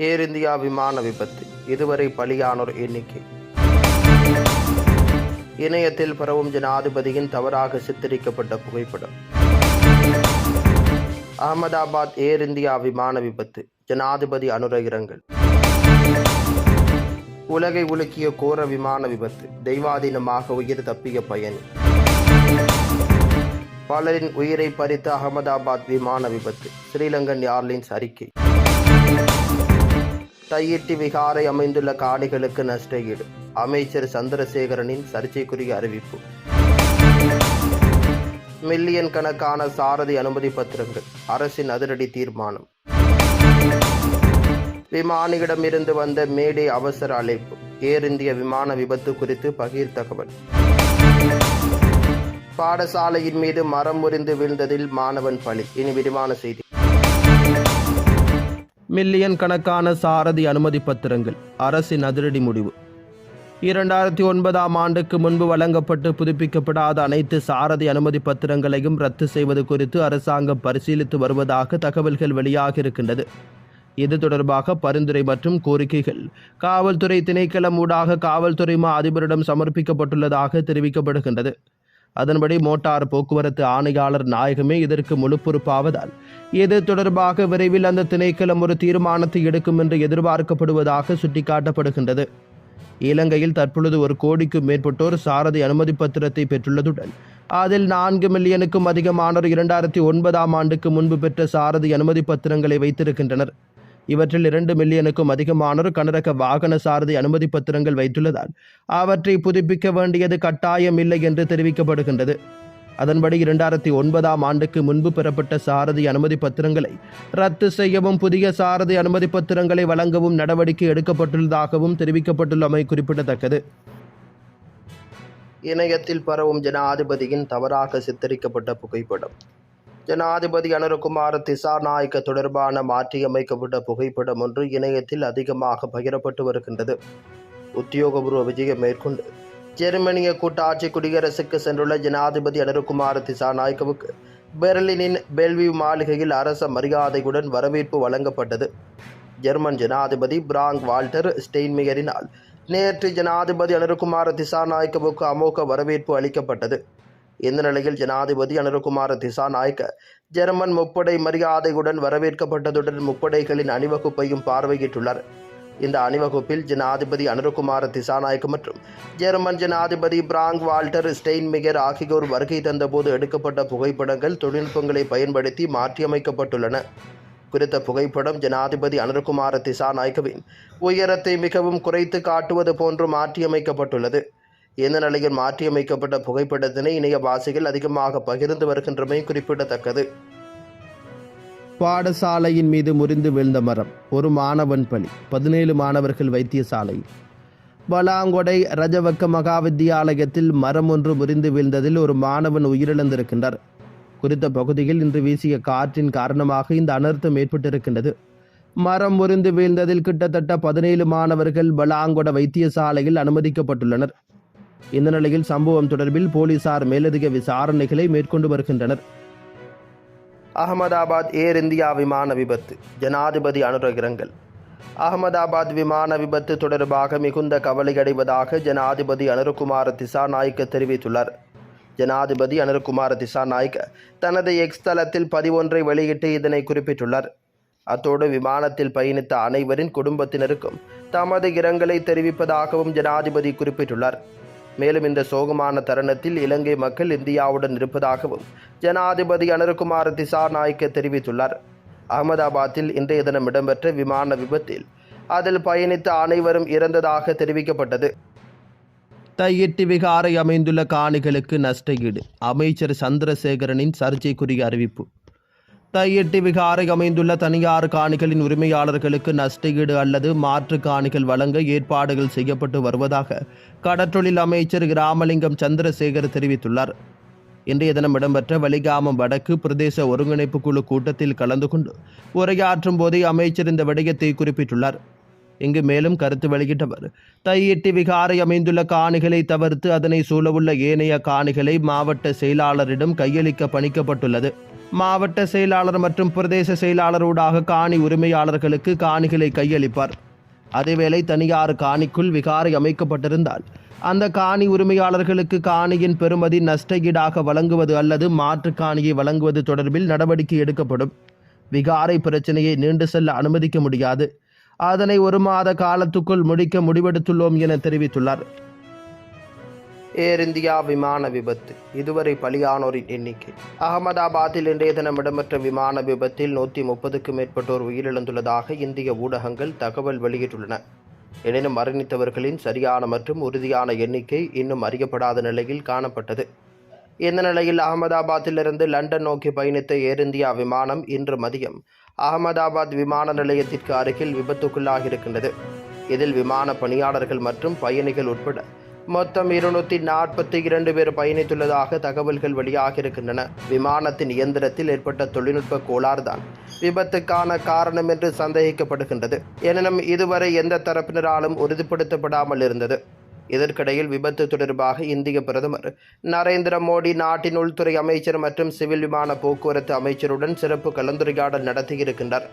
ஏர் India விமான விபத்து. இதுவரை பலியானோர் எண்ணிக்கை. இணையத்தில் பரவும் ஜனாதிபதியின் தவறாக சித்தரிக்கப்பட்ட புகைப்படம். அகமதாபாத் ஏர் இந்தியா விமான விபத்து. ஜனாதிபதி அனுர இரங்கல். உலகை உலுக்கிய கோர விமான விபத்து. தெய்வாதீனமாக உயிர் தப்பிய பயணி. பலரின் உயிரை பறித்த அகமதாபாத் விமான விபத்து. ஸ்ரீலங்கன் ஏர்லைன்ஸ் அறிக்கை. தையிட்டி விகாரை அமைந்துள்ள காணிகளுக்கு நஷ்ட ஈடு அமைச்சர் சந்திரசேகரனின் சர்ச்சைக்குரிய அறிவிப்பு. மில்லியன் கணக்கான சாரதி அனுமதி பத்திரங்கள். அரசின் அதிரடி தீர்மானம். விமானியிடமிருந்து வந்த மேடை அவசர அழைப்பு. ஏர் இந்திய விமான விபத்து குறித்து பகிர் தகவல். பாடசாலையின் மீது மரம் முறிந்து வீழ்ந்ததில் மாணவன் பலி. இனி விரிவான செய்தி. மில்லியன் கணக்கான சாரதி அனுமதி பத்திரங்கள். அரசின் அதிரடி முடிவு. இரண்டாயிரத்தி ஒன்பதாம் ஆண்டுக்கு முன்பு வழங்கப்பட்டு புதுப்பிக்கப்படாத அனைத்து சாரதி அனுமதி பத்திரங்களையும் ரத்து செய்வது குறித்து அரசாங்கம் பரிசீலித்து வருவதாக தகவல்கள் வெளியாகியிருக்கின்றது. இது தொடர்பாக பரிந்துரை மற்றும் கோரிக்கைகள். காவல்துறை திணைக்களம் ஊடாக காவல்துறை மா அதிபரிடம் சமர்ப்பிக்கப்பட்டுள்ளதாக தெரிவிக்கப்படுகின்றது. அதன்படி மோட்டார் போக்குவரத்து ஆணையாளர் நாயகமே இதற்கு முழு பொறுப்பாவதால் இது தொடர்பாக விரைவில் அந்த திணைக்களம் ஒரு தீர்மானத்தை எடுக்கும் என்று எதிர்பார்க்கப்படுவதாக சுட்டிக்காட்டப்படுகின்றது. இலங்கையில் தற்பொழுது ஒரு கோடிக்கும் மேற்பட்டோர் சாரதி அனுமதி பத்திரத்தை பெற்றுள்ளதுடன் அதில் நான்கு மில்லியனுக்கும் அதிகமானோர் இரண்டாயிரத்தி ஒன்பதாம் ஆண்டுக்கு முன்பு பெற்ற சாரதி அனுமதி பத்திரங்களை வைத்திருக்கின்றனர். இவற்றில் இரண்டு மில்லியனுக்கும் அதிகமானோர் கனரக வாகன சாரதி அனுமதி பத்திரங்கள் வைத்துள்ளதால் அவற்றை புதுப்பிக்க வேண்டியது கட்டாயம் இல்லை என்று தெரிவிக்கப்படுகின்றது. அதன்படி இரண்டாயிரத்தி ஒன்பதாம் ஆண்டுக்கு முன்பு பெறப்பட்ட சாரதி அனுமதி பத்திரங்களை ரத்து செய்யவும் புதிய சாரதி அனுமதி பத்திரங்களை வழங்கவும் நடவடிக்கை எடுக்கப்பட்டுள்ளதாகவும் தெரிவிக்கப்பட்டுள்ளமை குறிப்பிடத்தக்கது. இணையத்தில் பரவும் ஜனாதிபதியின் தவறாக சித்தரிக்கப்பட்ட புகைப்படம். ஜனாதிபதி அனுரகுமார திசாநாயக்க தொடர்பான மாற்றியமைக்கப்பட்ட புகைப்படம் ஒன்று இணையத்தில் அதிகமாக பகிரப்பட்டு வருகின்றது. உத்தியோகபூர்வ விஜயம் மேற்கொண்டு ஜெர்மனிய கூட்டாட்சி குடியரசுக்கு சென்றுள்ள ஜனாதிபதி அனுரகுமார திசாநாயக்கவுக்கு பெர்லினின் பெல்வியூ மாளிகையில் அரச மரியாதையுடன் வரவேற்பு வழங்கப்பட்டது. ஜெர்மன் ஜனாதிபதி பிராங்க் வால்டர் ஸ்டெயின்மியரினால் நேற்று ஜனாதிபதி அனுரகுமார திசாநாயக்கவுக்கு அமோக வரவேற்பு அளிக்கப்பட்டது. இந்த நிலையில் ஜனாதிபதி அனுரகுமார திசாநாயக்க ஜெர்மன் முப்படை மரியாதையுடன் வரவேற்கப்பட்டதுடன் முப்படைகளின் அணிவகுப்பையும் பார்வையிட்டுள்ளார். இந்த அணிவகுப்பில் ஜனாதிபதி அனுரகுமார திசாநாயக் மற்றும் ஜெர்மன் ஜனாதிபதி பிராங்க் வால்டர் ஸ்டெயின்மிகர் ஆகியோர் வருகை தந்தபோது எடுக்கப்பட்ட புகைப்படங்கள் தொழில்நுட்பங்களை பயன்படுத்தி மாற்றியமைக்கப்பட்டுள்ளன. குறித்த புகைப்படம் ஜனாதிபதி அனுரகுமார திசாநாயக்கவின் உயரத்தை மிகவும் குறைத்து காட்டுவது போன்று மாற்றியமைக்கப்பட்டுள்ளது. இந்த நிலையில் மாற்றியமைக்கப்பட்ட புகைப்படத்தினை இணையவாசிகள் அதிகமாக பகிர்ந்து வருகின்றமை குறிப்பிடத்தக்கது. பாடசாலையின் மீது முறிந்து வீழ்ந்த மரம் ஒரு மாணவன் பலி பதினேழு மாணவர்கள் வைத்தியசாலையில் பலாங்கொடை ரஜவக்க மகா வித்தியாலயத்தில் மரம் ஒன்று முறிந்து வீழ்ந்ததில் ஒரு மாணவன் உயிரிழந்திருக்கின்றார். குறித்த பகுதியில் இன்று வீசிய காற்றின் காரணமாக இந்த அனர்த்தம் ஏற்பட்டிருக்கின்றது. மரம் முறிந்து வீழ்ந்ததில் கிட்டத்தட்ட பதினேழு மாணவர்கள் பலாங்கொட வைத்தியசாலையில் அனுமதிக்கப்பட்டுள்ளனர். இந்த நிலையில் சம்பவம் தொடர்பில் போலீசார் மேலதிக விசாரணைகளை மேற்கொண்டு வருகின்றனர். அகமதாபாத் ஏர் இந்தியா விமான விபத்து ஜனாதிபதி அனுரகிரங்கள். அகமதாபாத் விமான விபத்து தொடர்பாக மிகுந்த கவலையடைவதாக ஜனாதிபதி அனுரகுமார திசாநாயக்க தெரிவித்துள்ளார். ஜனாதிபதி அனுரகுமார திசாநாயக்க தனது எக்ஸ் தளத்தில் பதிவொன்றை வெளியிட்டு இதனை குறிப்பிட்டுள்ளார். அத்தோடு விமானத்தில் பயணித்த அனைவரின் குடும்பத்தினருக்கும் தமது இரங்கலை தெரிவிப்பதாகவும் ஜனாதிபதி குறிப்பிட்டுள்ளார். மேலும் இந்த சோகமான தருணத்தில் இலங்கை மக்கள் இந்தியாவுடன் இருப்பதாகவும் ஜனாதிபதி அனுர்குமார் திசாநாயக்க தெரிவித்துள்ளார். அகமதாபாத்தில் இன்றைய தினம் இடம்பெற்ற விமான விபத்தில் அதில் பயணித்த அனைவரும் இறந்ததாக தெரிவிக்கப்பட்டது. தையிட்டு விகாரை அமைந்துள்ள காணிகளுக்கு நஷ்டஈடு. அமைச்சர் சந்திரசேகரனின் சர்ச்சைக்குரிய அறிவிப்பு. தையெட்டி விகாரை அமைந்துள்ள தனியார் காணிகளின் உரிமையாளர்களுக்கு நஷ்டஈடு அல்லது மாற்று காணிகள் வழங்க ஏற்பாடுகள் செய்யப்பட்டு வருவதாக கடற்றொழில் அமைச்சர் ராமலிங்கம் சந்திரசேகர் தெரிவித்துள்ளார். இன்றைய தினம் இடம்பெற்ற வலிகாமம் வடக்கு பிரதேச ஒருங்கிணைப்பு குழு கூட்டத்தில் கலந்து கொண்டு உரையாற்றும் போதே அமைச்சர் இந்த விடயத்தை குறிப்பிட்டுள்ளார். இங்கு மேலும் கருத்து வெளியிட்டவர் தையிட்டி விகாரை அமைந்துள்ள காணிகளை தவிர்த்து அதனை சூழவுள்ள ஏனைய காணிகளை மாவட்ட செயலாளரிடம் கையளிக்க பணிக்கப்பட்டுள்ளது. மாவட்ட செயலாளர் மற்றும் பிரதேச செயலாளரூடாக காணி உரிமையாளர்களுக்கு காணிகளை கையளிப்பார். அதேவேளை தனியார் காணிக்குள் விகாரை அமைக்கப்பட்டிருந்தால் அந்த காணி உரிமையாளர்களுக்கு காணியின் பெறுமதி நஷ்டஈடாக வழங்குவது அல்லது மாற்று காணியை வழங்குவது தொடர்பில் நடவடிக்கை எடுக்கப்படும். விகாரை பிரச்சனையை நீண்டு செல்ல அனுமதிக்க முடியாது. அதனை ஒரு மாத காலத்துக்குள் முடிக்க முடிவெடுத்துள்ளோம் என தெரிவித்துள்ளார். ஏர் இந்தியா விமான விபத்து. இதுவரை பலியானோரின் எண்ணிக்கை. அகமதாபாத்தில் இன்றைய தினம் இடம்பெற்ற விமான விபத்தில் நூற்றி முப்பதுக்கும் மேற்பட்டோர் உயிரிழந்துள்ளதாக இந்திய ஊடகங்கள் தகவல் வெளியிட்டுள்ளன. எனினும் மரணித்தவர்களின் சரியான மற்றும் உறுதியான எண்ணிக்கை இன்னும் அறியப்படாத நிலையில் காணப்பட்டது. இந்த நிலையில் அகமதாபாத்திலிருந்து லண்டன் நோக்கி பயணித்த ஏர் இந்தியா விமானம் இன்று மதியம் அகமதாபாத் விமான நிலையத்திற்கு அருகில் விபத்துக்குள்ளாகியிருக்கின்றது. இதில் விமான பணியாளர்கள் மற்றும் பயணிகள் உட்பட மொத்தம் இருநூத்தி நாற்பத்தி இரண்டு பேர் பயணித்துள்ளதாக தகவல்கள் வெளியாகியிருக்கின்றன விமானத்தின் இயந்திரத்தில் ஏற்பட்ட தொழில்நுட்ப கோளாறுதான் விபத்துக்கான காரணம் என்று சந்தேகிக்கப்படுகின்றது. எனினும் இதுவரை எந்த தரப்பினராலும் உறுதிப்படுத்தப்படாமல் இருந்தது. இதற்கிடையில் விபத்து தொடர்பாக இந்திய பிரதமர் நரேந்திர மோடி நாட்டின் உள்துறை அமைச்சர் மற்றும் சிவில் விமான போக்குவரத்து அமைச்சருடன் சிறப்பு கலந்துரையாடல் நடத்தியிருக்கின்றார்.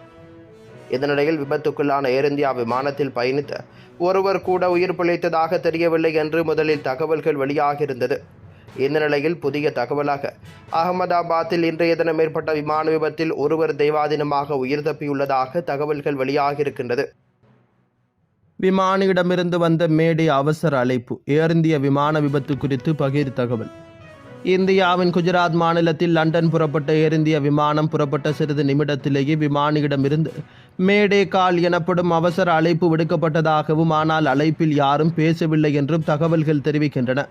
இதனிடையில் விபத்துக்குள்ளான ஏர் இந்தியா விமானத்தில் பயணித்த ஒருவர் கூட உயிர் பிழைத்ததாக தெரியவில்லை என்று முதலில் தகவல்கள் வெளியாகியிருந்தது. இந்த நிலையில் புதிய தகவலாக அகமதாபாத்தில் இன்றைய தினம் ஏற்பட்ட விமான விபத்தில் ஒருவர் தெய்வாதீனமாக உயிர் தப்பியுள்ளதாக தகவல்கள் வெளியாகியிருக்கின்றது. விமானியிடமிருந்து வந்த மேடை அவசர அழைப்பு. ஏர் இந்திய விமான விபத்து குறித்து பகிர் தகவல். இந்தியாவின் குஜராத் மாநிலத்தில் லண்டன் புறப்பட்ட ஏர் இந்திய விமானம் புறப்பட்ட சிறிது நிமிடத்திலேயே விமானியிடமிருந்து மேடே கால் எனப்படும் அவசர அழைப்பு விடுக்கப்பட்டதாகவும் ஆனால் அழைப்பில் யாரும் பேசவில்லை என்றும் தகவல்கள் தெரிவிக்கின்றன.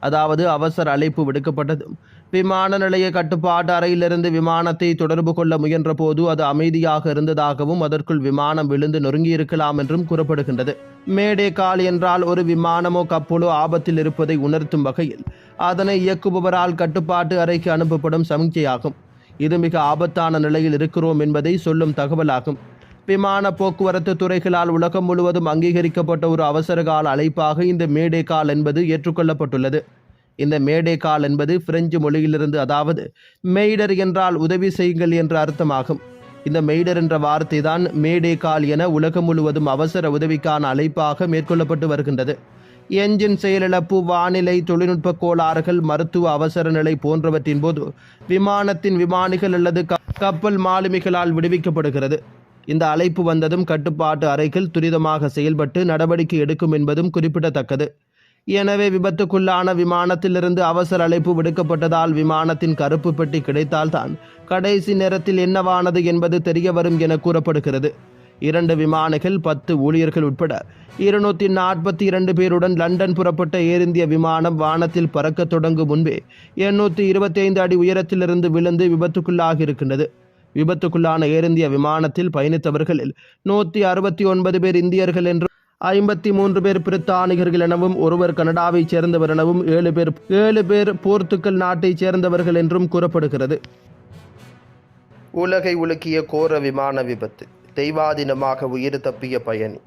அதாவது அவசர அழைப்பு விடுக்கப்பட்டதும் விமான நிலைய கட்டுப்பாட்டு அறையிலிருந்து விமானத்தை தொடர்பு கொள்ள முயன்றபோது அது அமைதியாக இருந்ததாகவும் அதற்குள் விமானம் விழுந்து நொறுங்கியிருக்கலாம் என்றும் கூறப்படுகின்றது. மேடே கால் என்றால் ஒரு விமானமோ கப்பலோ ஆபத்தில் இருப்பதை உணர்த்தும் வகையில் அதனை இயக்குபவரால் கட்டுப்பாட்டு அறைக்கு அனுப்பப்படும் சமிக்கையாகும் இது மிக ஆபத்தான நிலையில் இருக்கிறோம் என்பதை சொல்லும் தகவலாகும். விமான போக்குவரத்து துறைகளால் உலகம் முழுவதும் அங்கீகரிக்கப்பட்ட ஒரு அவசரகால அழைப்பாக இந்த மேடே கால் என்பது ஏற்றுக்கொள்ளப்பட்டுள்ளது. இந்த மேடே கால் என்பது பிரெஞ்சு மொழியிலிருந்து அதாவது மெய்டர் என்றால் உதவி செய்யுங்கள் என்ற அர்த்தமாகும். இந்த மெய்டர் என்ற வார்த்தை தான் மேடே கால் என உலகம் முழுவதும் அவசர உதவிக்கான அழைப்பாக மேற்கொள்ளப்பட்டு வருகின்றது. என்ஜின் செயலிழப்பு வானிலை தொழில்நுட்ப கோளாறுகள் மருத்துவ அவசர நிலை போன்றவற்றின் போது விமானத்தின் விமானிகள் அல்லது க- கப்பல் மாலுமிகளால் விடுவிக்கப்படுகிறது. இந்த அழைப்பு வந்ததும் கட்டுப்பாட்டு அறைகள் துரிதமாக செயல்பட்டு நடவடிக்கை எடுக்கும் என்பதும் குறிப்பிடத்தக்கது. எனவே விபத்துக்குள்ளான விமானத்திலிருந்து அவசர அழைப்பு விடுக்கப்பட்டதால் விமானத்தின் கருப்பு பெட்டி கிடைத்தால்தான் கடைசி நேரத்தில் என்னவானது என்பது தெரிய வரும் என கூறப்படுகிறது. இரண்டு விமானிகள் பத்து ஊழியர்கள் உட்பட இருநூத்தி நாற்பத்தி இரண்டு பேருடன் லண்டன் புறப்பட்ட ஏர் இந்திய விமானம் வானத்தில் பறக்கத் தொடங்கும் முன்பே எண்ணூற்றி இருபத்தி ஐந்து அடி உயரத்திலிருந்து விழுந்து விபத்துக்குள்ளாகி இருக்கின்றது விபத்துக்குள்ளான ஏர் இந்திய விமானத்தில் பயணித்தவர்களில் நூற்றி அறுபத்தி ஒன்பது பேர் இந்தியர்கள் என்றும் ஐம்பத்தி மூன்று பேர் பிரித்தானிகர்கள் எனவும் ஒருவர் கனடாவைச் சேர்ந்தவர் எனவும் ஏழு பேர் ஏழு பேர் போர்த்துக்கல் நாட்டைச் சேர்ந்தவர்கள் என்றும் கூறப்படுகிறது. உலகை உலுக்கிய கோர விமான விபத்து தெய்வாதீனமாக உயிர் தப்பிய பயணி.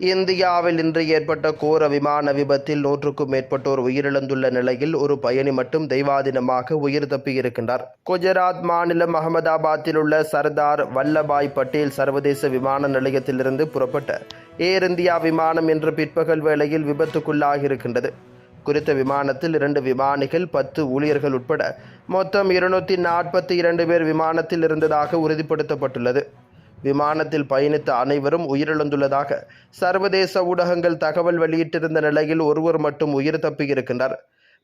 இந்தியாவில் இன்று ஏற்பட்ட கோர விமான விபத்தில் நூற்றுக்கும் மேற்பட்டோர் உயிரிழந்துள்ள நிலையில் ஒரு பயணி மட்டும் தெய்வாதீனமாக உயிர் தப்பியிருக்கின்றார் குஜராத் மாநிலம் அகமதாபாத்தில் உள்ள சர்தார் வல்லபாய் பட்டேல் சர்வதேச விமான நிலையத்திலிருந்து புறப்பட்ட ஏர் இந்தியா விமானம் இன்று பிற்பகல் வேளையில் விபத்துக்குள்ளாகியிருக்கின்றது. குறித்த விமானத்தில் இரண்டு விமானிகள் பத்து ஊழியர்கள் உட்பட மொத்தம் இருநூற்றி நாற்பத்தி இரண்டு பேர் விமானத்தில் இருந்ததாக உறுதிப்படுத்தப்பட்டுள்ளது. விமானத்தில் பயணித்த அனைவரும் உயிரிழந்துள்ளதாக சர்வதேச ஊடகங்கள் தகவல் வெளியிட்டிருந்த நிலையில் ஒருவர் மட்டும் உயிர் தப்பியிருக்கின்றார்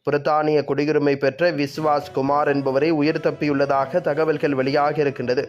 பிரித்தானிய குடியுரிமை பெற்ற விஸ்வாஸ் குமார் என்பவரை உயிர் தப்பியுள்ளதாக தகவல்கள் வெளியாகியிருக்கின்றது.